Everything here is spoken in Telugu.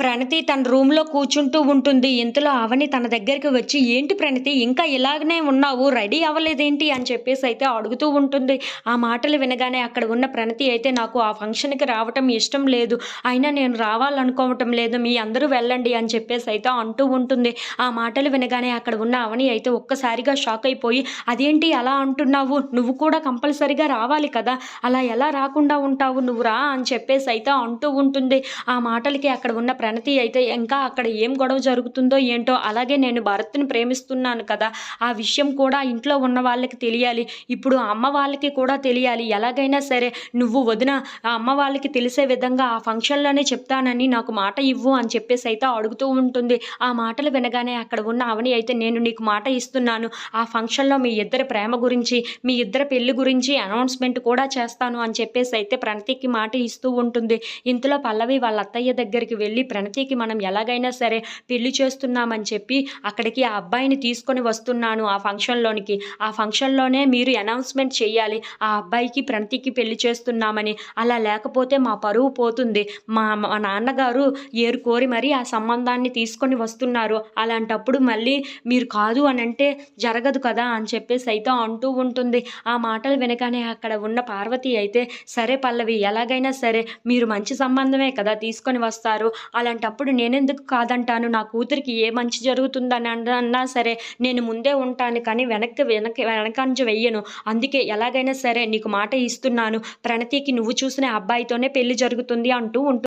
ప్రణతి తన రూమ్లో కూర్చుంటూ ఉంటుంది. ఇంతలో అవని తన దగ్గరికి వచ్చి ఏంటి ప్రణతి ఇంకా ఇలాగనే ఉన్నావు? రెడీ అవ్వలేదేంటి? అని చెప్పేసి అయితే అడుగుతూ ఉంటుంది. ఆ మాటలు వినగానే అక్కడ ఉన్న ప్రణతి అయితే నాకు ఆ ఫంక్షన్కి రావటం ఇష్టం లేదు. అయినా నేను రావాలనుకోవటం లేదు. మీ అందరూ వెళ్ళండి అని చెప్పేసి అయితే అంటూ ఉంటుంది. ఆ మాటలు వినగానే అక్కడ ఉన్న అవని అయితే ఒక్కసారిగా షాక్ అయిపోయి అదేంటి అలా అంటున్నావు? నువ్వు కూడా కంపల్సరిగా రావాలి కదా. అలా ఎలా రాకుండా ఉంటావు? నువ్వు రా అని చెప్పేసి అయితే అంటూ ఉంటుంది. ఆ మాటలకి అక్కడ ఉన్న ప్రణతి అయితే ఇంకా అక్కడ ఏం గొడవ జరుగుతుందో ఏంటో అలాగే నేను భరత్ని ప్రేమిస్తున్నాను కదా ఆ విషయం కూడా ఇంట్లో ఉన్న వాళ్ళకి తెలియాలి. ఇప్పుడు అమ్మ వాళ్ళకి కూడా తెలియాలి. ఎలాగైనా సరే నువ్వు వదిన ఆ అమ్మ వాళ్ళకి తెలిసే విధంగా ఆ ఫంక్షన్లోనే చెప్తానని నాకు మాట ఇవ్వు అని చెప్పేసి అయితే అడుగుతూ ఉంటుంది. ఆ మాటలు వినగానే అక్కడ ఉన్న అవని అయితే నేను నీకు మాట ఇస్తున్నాను. ఆ ఫంక్షన్లో మీ ఇద్దరి ప్రేమ గురించి మీ ఇద్దరి పెళ్ళి గురించి అనౌన్స్మెంట్ కూడా చేస్తాను అని చెప్పేసి అయితే ప్రణతికి మాట ఇస్తూ ఉంటుంది. ఇంతలో పల్లవి వాళ్ళ అత్తయ్య దగ్గరికి వెళ్ళి ప్రణతికి మనం ఎలాగైనా సరే పెళ్ళి చేస్తున్నామని చెప్పి అక్కడికి ఆ అబ్బాయిని తీసుకొని వస్తున్నాను ఆ ఫంక్షన్లోనికి. ఆ ఫంక్షన్లోనే మీరు అనౌన్స్మెంట్ చేయాలి. ఆ అబ్బాయికి ప్రణతికి పెళ్ళి చేస్తున్నామని. అలా లేకపోతే మా పరువు పోతుంది. మా మా నాన్నగారు ఏరు కోరి మరీ ఆ సంబంధాన్ని తీసుకొని వస్తున్నారు. అలాంటప్పుడు మళ్ళీ మీరు కాదు అని అంటే జరగదు కదా అని చెప్పేసి అయితే అంటూ ఉంటుంది. ఆ మాటలు వినగానే అక్కడ ఉన్న పార్వతి అయితే సరే పల్లవి ఎలాగైనా సరే మీరు మంచి సంబంధమే కదా తీసుకొని వస్తారు. అలా అలాంటప్పుడు నేనెందుకు కాదంటాను? నా కూతురికి ఏ మంచి జరుగుతుందని అన్న- అన్నా సరే నేను ముందే ఉంటాను కానీ వెనక్కి వెనక్కి వెనకంజ వెయ్యను. అందుకే ఎలాగైనా సరే నీకు మాట ఇస్తున్నాను. ప్రణతికి నువ్వు చూసిన అబ్బాయితోనే పెళ్ళి జరుగుతుంది అంటూ ఉంటుంది